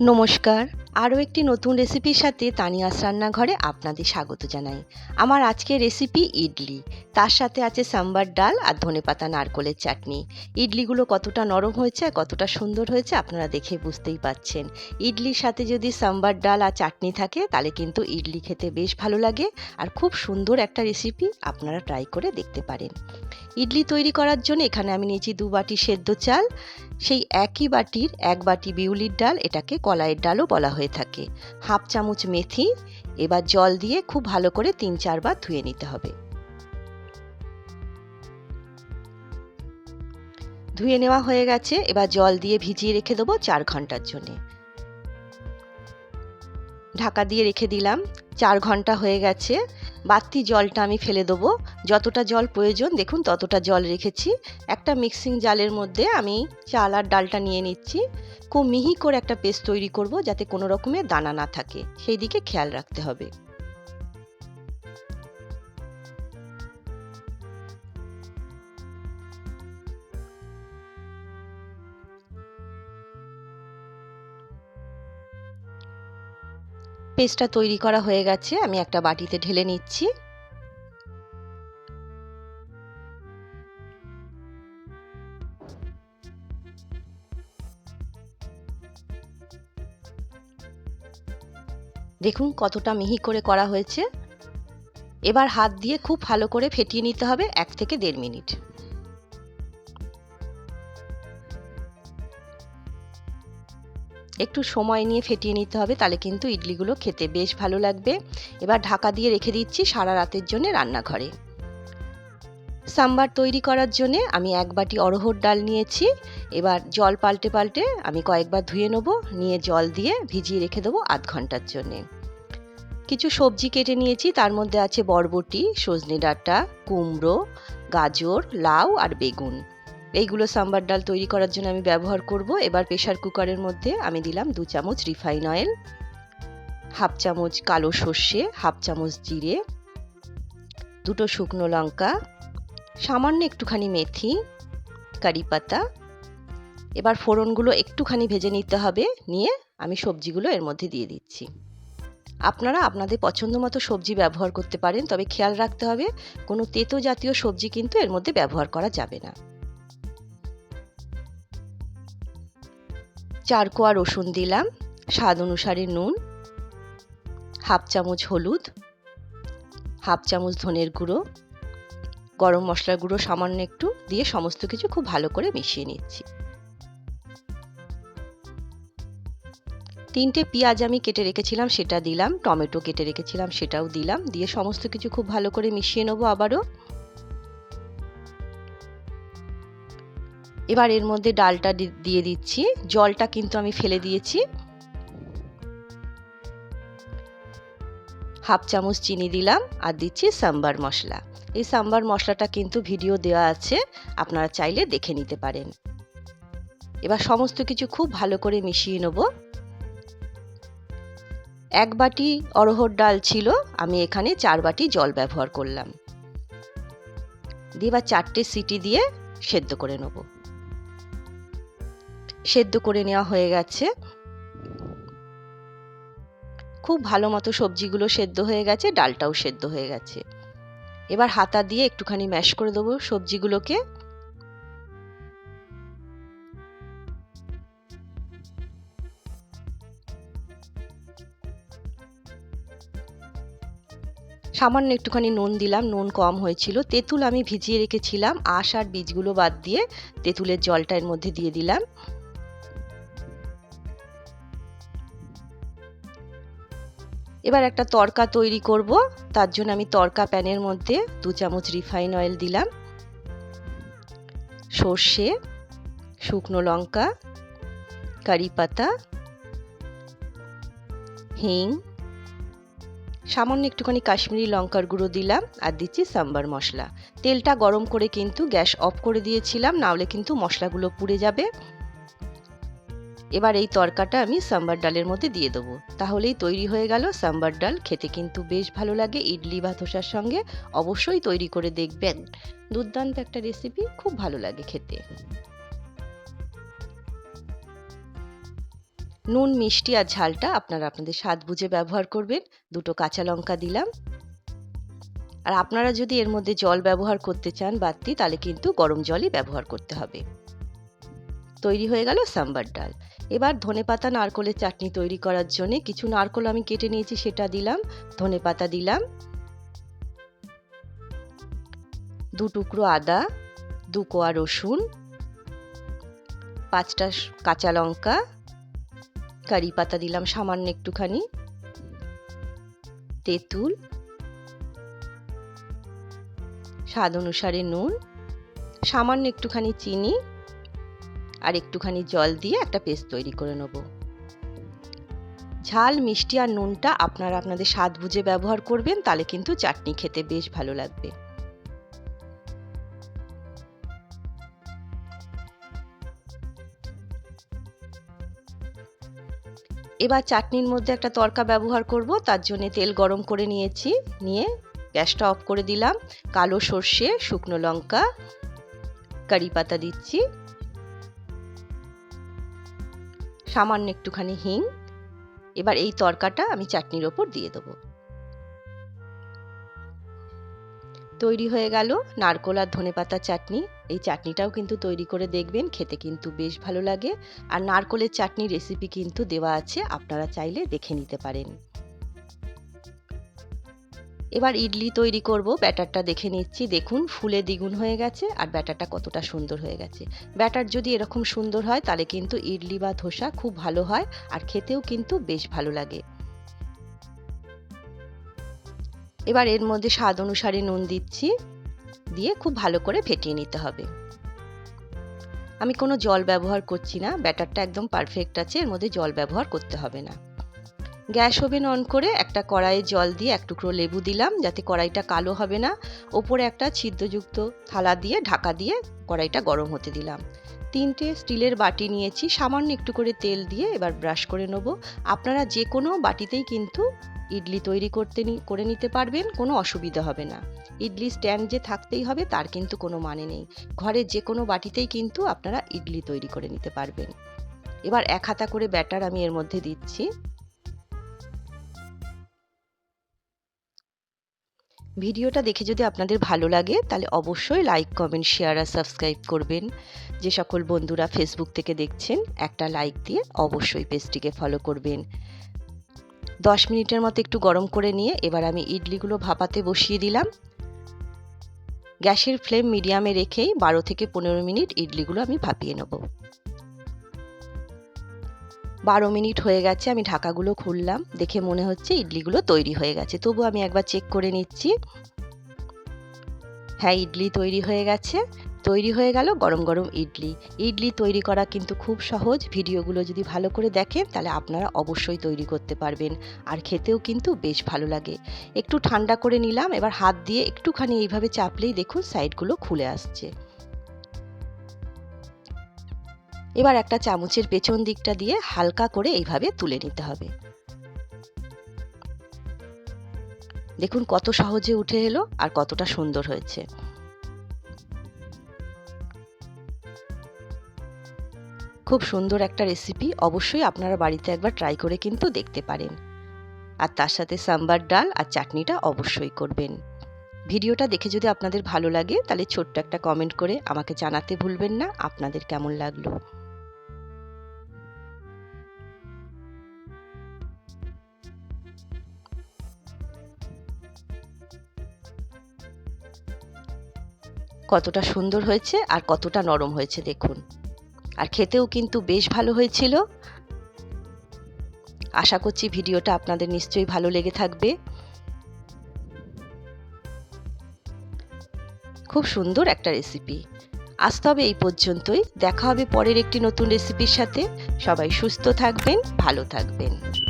নমস্কার। আরও একটি নতুন রেসিপির সাথে তানিয়াস রান্নাঘরে আপনাদের স্বাগত জানাই। আমার আজকের রেসিপি ইডলি। তার সাথে আছে সাম্বার ডাল আর ধনেপাতা নারকোলের চাটনি। ইডলিগুলো কতটা নরম হয়েছে আর কতটা সুন্দর হয়েছে আপনারা দেখে বুঝতেই পাচ্ছেন। ইডলির সাথে যদি সাম্বার ডাল আর চাটনি থাকে, তাহলে কিন্তু ইডলি খেতে বেশ ভালো লাগে আর খুব সুন্দর একটা রেসিপি আপনারা ট্রাই করে দেখতে পারেন। ইডলি তৈরি করার জন্য এখানে আমি নিয়েছি দু বাটি সেদ্ধ চাল। সেই একই বাটির এক বাটি বিউলির ডাল, এটাকে কলাইয়ের ডালও বলা হয়ে থাকে। হাফ চামচ মেথি, এবার জল দিয়ে খুব ভালো করে তিন চারবার ধুয়ে নিতে হবে। ধুয়ে নেওয়া হয়ে গেছে, এবার জল দিয়ে ভিজিয়ে রেখে দেবো চার ঘণ্টার জন্যে। ঢাকা দিয়ে রেখে দিলাম, চার ঘণ্টা হয়ে গেছে। বাড়তি জলটা আমি ফেলে দেবো। যতটা জল প্রয়োজন, দেখুন ততটা জল রেখেছি। একটা মিক্সিং জালের মধ্যে আমি চাল আর ডালটা নিয়ে নিচ্ছি। খুব মিহি করে একটা পেস্ট তৈরি করব যাতে কোনো রকমের দানা না থাকে। সেই দিকে খেয়াল রাখতে হবে। পেস্টটা তৈরি করা হয়ে গেছে, আমি একটা বাটিতে ঢেলে নিচ্ছি। দেখুন কতটা মিহি করে করা হয়েছে। এবার হাত দিয়ে খুব ভালো করে ফেটিয়ে নিতে হবে এক থেকে দেড় মিনিট। একটু সময় নিয়ে ফেটিয়ে নিতে হবে, তাহলে কিন্তু ইডলিগুলো খেতে বেশ ভালো লাগবে। এবার ঢাকা দিয়ে রেখে দিচ্ছি সারা রাতের জন্য রান্নাঘরে। সাম্বার তৈরি করার জন্যে আমি এক বাটি অরহর ডাল নিয়েছি। এবার জল পাল্টে পাল্টে আমি কয়েকবার ধুয়ে নেব, নিয়ে জল দিয়ে ভিজিয়ে রেখে দেবো আধ ঘণ্টার জন্যে। কিছু সবজি কেটে নিয়েছি, তার মধ্যে আছে বরবটি, সজনে ডাঁটা, কুমড়ো, গাজর, লাউ আর বেগুন। এইগুলো সাম্বার ডাল তৈরি করার জন্য আমি ব্যবহার করব। এবার প্রেশার কুকারের মধ্যে আমি দিলাম দু চামচ রিফাইন অয়েল, হাফ চামচ কালো সর্ষে, হাফ চামচ জিরে, দুটো শুকনো লঙ্কা, সামান্য একটুখানি মেথি, কারি পাতা। এবার ফোড়নগুলো একটুখানি ভেজে নিতে হবে, নিয়ে আমি সবজিগুলো এর মধ্যে দিয়ে দিচ্ছি। আপনারা আপনাদের পছন্দ মতো সবজি ব্যবহার করতে পারেন, তবে খেয়াল রাখতে হবে, কোনো তেতো জাতীয় সবজি কিন্তু এর মধ্যে ব্যবহার করা যাবে না। চার কোয়া রসুন দিলাম, স্বাদ অনুসারে নুন, হাফ চামচ হলুদ, হাফ চামচ ধনের গুঁড়ো, গরম মশলার গুঁড়ো সামান্য একটু দিয়ে সমস্ত কিছু খুব ভালো করে মিশিয়ে নিচ্ছি। তিনটে পেঁয়াজ আমি কেটে রেখেছিলাম, সেটা দিলাম, টমেটো কেটে রেখেছিলাম, সেটাও দিলাম, দিয়ে সমস্ত কিছু খুব ভালো করে মিশিয়ে নেব আবারও। এবার এর মধ্যে ডালটা দিয়ে দিচ্ছি। জলটা কিন্তু আমি ফেলে দিয়েছি। হাফ চামচ চিনি দিলাম আর দিচ্ছি সাম্বার মশলা। এই সাম্বার মশলাটা কিন্তু ভিডিও দেওয়া আছে, আপনারা চাইলে দেখে নিতে পারেন। এবার সমস্ত কিছু খুব ভালো করে মিশিয়ে নেব। এক বাটি অরহর ডাল ছিল, আমি এখানে চার বাটি জল ব্যবহার করলাম। দিয়ে এবার চারটে সিটি দিয়ে সেদ্ধ করে নেব। সেদ্ধ করে নেওয়া হয়ে গেছে। খুব ভালো মতো সবজিগুলো সেদ্ধ হয়ে গেছে, ডালটাও সেদ্ধ হয়ে গেছে। এবার হাতা দিয়ে একটুখানি ম্যাশ করে দেবো সবজিগুলোকে। সামান্য একটুখানি নুন দিলাম, নুন কম হয়েছিল। তেঁতুল আমি ভিজিয়ে রেখেছিলাম, আশ আর বীজগুলো বাদ দিয়ে তেঁতুলের জলটা এর মধ্যে দিয়ে দিলাম। এবার একটা তরকা তৈরি করব। তার জন্য আমি তরকা প্যানের মধ্যে দু চামচ রিফাইন অয়েল দিলাম। সর্ষে, শুকনো লঙ্কা, কারি পাতা, হিং, সামান্য একটুখানি কাশ্মীরি লঙ্কার গুঁড়ো দিলাম আর দিচ্ছি সাম্বার মশলা। তেলটা গরম করে কিন্তু গ্যাস অফ করে দিয়েছিলাম, নাহলে কিন্তু মশলাগুলো পুড়ে যাবে। এবার এই তরকাটা আমি সাম্বার ডালের মধ্যে দিয়ে দেবো। তাহলেই তৈরি হয়ে গেল সাম্বার ডাল। খেতে কিন্তু বেশ ভালো লাগে ইডলি বা ধোসার সঙ্গে। অবশ্যই তৈরি করে দেখবেন। দুর্দান্ত একটা রেসিপি খুব ভালো লাগে খেতে। নুন, মিষ্টি আর ঝালটা আপনারা আপনাদের স্বাদ বুঝে ব্যবহার করবেন। দুটো কাঁচা লঙ্কা দিলাম। আর আপনারা যদি এর মধ্যে জল ব্যবহার করতে চান বাড়তি, তাহলে কিন্তু গরম জলই ব্যবহার করতে হবে। তৈরি হয়ে গেল সাম্বার ডাল। এবার ধনেপাতা নারকলের চাটনি তৈরি করার জন্য কিছু নারকল আমি কেটে নিয়েছি, সেটা দিলাম ধনেপাতা দিলাম। দু টুকরো আদা, দু কোয়া রসুন, পাঁচটা কাঁচা লঙ্কা, কারি পাতা দিলাম সামান্য একটুখানি, তেঁতুল, স্বাদ অনুসারে নুন, সামান্য একটুখানি চিনি আর একটুখানি জল দিয়ে একটা পেস্ট তৈরি করে নেব। ঝাল, মিষ্টি আর নুনটা আপনারা আপনাদের স্বাদ বুঝে ব্যবহার করবেন, তাহলে কিন্তু চাটনি খেতে বেশ ভালো লাগবে। এবার চাটনির মধ্যে একটা তরকা ব্যবহার করব, তার জন্য তেল গরম করে নিয়েছি। নিয়ে গ্যাসটা অফ করে দিলাম। কালো সর্ষে, শুকনো লঙ্কা, কারি পাতা দিচ্ছি। সামান্য একটুখানি হিং। এবার এই তরকাটা আমি চাটনির ওপর দিয়ে দেবো। তৈরি হয়ে গেল নারকোল আর ধনে পাতা চাটনি। এই চাটনিটাও কিন্তু তৈরি করে দেখবেন, খেতে কিন্তু বেশ ভালো লাগে। আর নারকোলের চাটনি রেসিপি কিন্তু দেওয়া আছে, আপনারা চাইলে দেখে নিতে পারেন। এবার ইডলি তৈরি করব। ব্যাটারটা দেখে নিচ্ছি। দেখুন, ফুলে দ্বিগুণ হয়ে গেছে আর ব্যাটারটা কতটা সুন্দর হয়ে গেছে। ব্যাটার যদি এরকম সুন্দর হয়, তাহলে কিন্তু ইডলি বা ধোসা খুব ভালো হয় আর খেতেও কিন্তু বেশ ভালো লাগে। এবার এর মধ্যে স্বাদ অনুসারে নুন দিচ্ছি। দিয়ে খুব ভালো করে ফেটিয়ে নিতে হবে। আমি কোনো জল ব্যবহার করছি না। ব্যাটারটা একদম পারফেক্ট আছে, এর মধ্যে জল ব্যবহার করতে হবে না। গ্যাস ওভেন অন করে একটা কড়াইয়ে জল দিয়ে এক টুকরো লেবু দিলাম, যাতে কড়াইটা কালো হবে না। ওপরে একটা ছিদ্রযুক্ত থালা দিয়ে ঢাকা দিয়ে কড়াইটা গরম হতে দিলাম। তিনটে স্টিলের বাটি নিয়েছি, সামান্য একটু করে তেল দিয়ে এবার ব্রাশ করে নেব। আপনারা যে কোনো বাটিতেই কিন্তু ইডলি তৈরি করতে করে নিতে পারবেন, কোনো অসুবিধা হবে না। ইডলি স্ট্যান্ড যে থাকতেই হবে, তার কিন্তু কোনো মানে নেই। ঘরের যে কোনো বাটিতেই কিন্তু আপনারা ইডলি তৈরি করে নিতে পারবেন। এবার এক হাতা করে ব্যাটার আমি এর মধ্যে দিচ্ছি। ভিডিওটা দেখে যদি আপনাদের ভালো লাগে, তাহলে অবশ্যই লাইক কমেন্ট শেয়ার আর সাবস্ক্রাইব করবেন। যে সকল বন্ধুরা ফেসবুক থেকে দেখছেন, একটা লাইক দিয়ে অবশ্যই পেজটিকে ফলো করবেন। দশ মিনিটের মতো একটু গরম করে নিয়ে এবার আমি ইডলিগুলো ভাপাতে বসিয়ে দিলাম। গ্যাসের ফ্লেম মিডিয়ামে রেখেই বারো থেকে পনেরো মিনিট ইডলিগুলো আমি ভাপিয়ে নেব। বারো মিনিট হয়ে গেছে, আমি ঢাকাগুলো খুললাম, দেখে মনে হচ্ছে ইডলিগুলো তৈরি হয়ে গেছে। তবু আমি একবার চেক করে নিচ্ছি। হ্যাঁ ইডলি তৈরি হয়ে গেছে। তৈরি হয়ে গেল গরম গরম ইডলি। ইডলি তৈরি করা কিন্তু খুব সহজ। ভিডিওগুলো যদি ভালো করে দেখেন, তাহলে আপনারা অবশ্যই তৈরি করতে পারবেন। আর খেতেও কিন্তু বেশ ভালো লাগে। একটু ঠান্ডা করে নিলাম, এবার হাত দিয়ে একটুখানি এইভাবে চাপলেই দেখুন সাইডগুলো খুলে আসছে। এবার একটা চামচের পেছন দিকটা দিয়ে হালকা করে এইভাবে তুলে নিতে হবে। দেখুন কত সহজে উঠে এলো আর কতটা সুন্দর হয়েছে। খুব সুন্দর একটা রেসিপি অবশ্যই আপনারা বাড়িতে একবার ট্রাই করে কিন্তু দেখতে পারেন। আর তার সাথে সাম্বার ডাল আর চাটনিটা অবশ্যই করবেন। ভিডিওটা দেখে যদি আপনাদের ভালো লাগে তাহলে ছোট্ট একটা কমেন্ট করে আমাকে জানাতে ভুলবেন না। আপনাদের কেমন লাগল? কতটা সুন্দর হয়েছে আর কতটা নরম হয়েছে, দেখুন। আর খেতেও কিন্তু বেশ ভালো হয়েছিল। আশা করছি ভিডিওটা আপনাদের নিশ্চয়ই ভালো লেগে থাকবে। খুব সুন্দর একটা রেসিপি আজ তবে এই পর্যন্তই। দেখা হবে পরের একটি নতুন রেসিপির সাথে। সবাই সুস্থ থাকবেন, ভালো থাকবেন।